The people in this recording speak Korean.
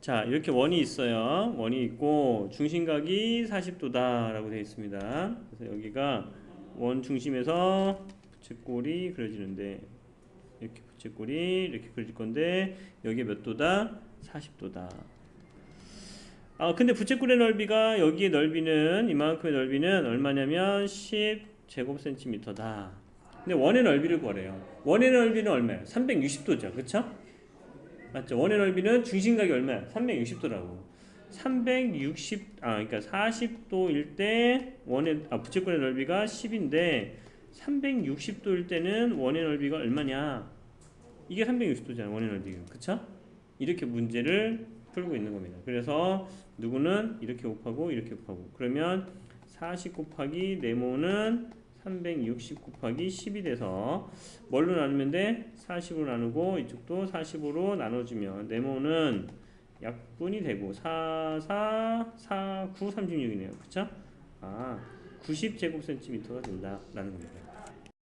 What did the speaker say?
자, 이렇게 원이 있어요. 원이 있고 중심각이 40도다 라고 되어 있습니다. 그래서 여기가 원 중심에서 부채꼴이 그려지는데 이렇게 부채꼴이 이렇게 그려질 건데 여기에 몇 도다? 40도다. 아, 근데 부채꼴의 넓이가 여기의 넓이는 이만큼의 넓이는 얼마냐면 10제곱센티미터다. 근데 원의 넓이를 구하래요. 원의 넓이는 얼마야? 360도죠. 그쵸? 맞죠? 원의 넓이는 중심각이 얼마야? 360도라고. 360, 아, 그러니까 40도일 때 원의, 아, 부채꼴의 넓이가 10인데 360도일 때는 원의 넓이가 얼마냐? 이게 360도잖아, 원의 넓이가. 그쵸? 이렇게 문제를 풀고 있는 겁니다. 그래서 누구는 이렇게 곱하고 이렇게 곱하고 그러면 40 곱하기 네모는 360 곱하기 10이 돼서 뭘로 나누면 돼? 40으로 나누고 이쪽도 40으로 나눠주면 네모는 약분이 되고 4, 4, 4, 9, 36이네요. 그쵸? 아, 90제곱센티미터가 된다라는 겁니다.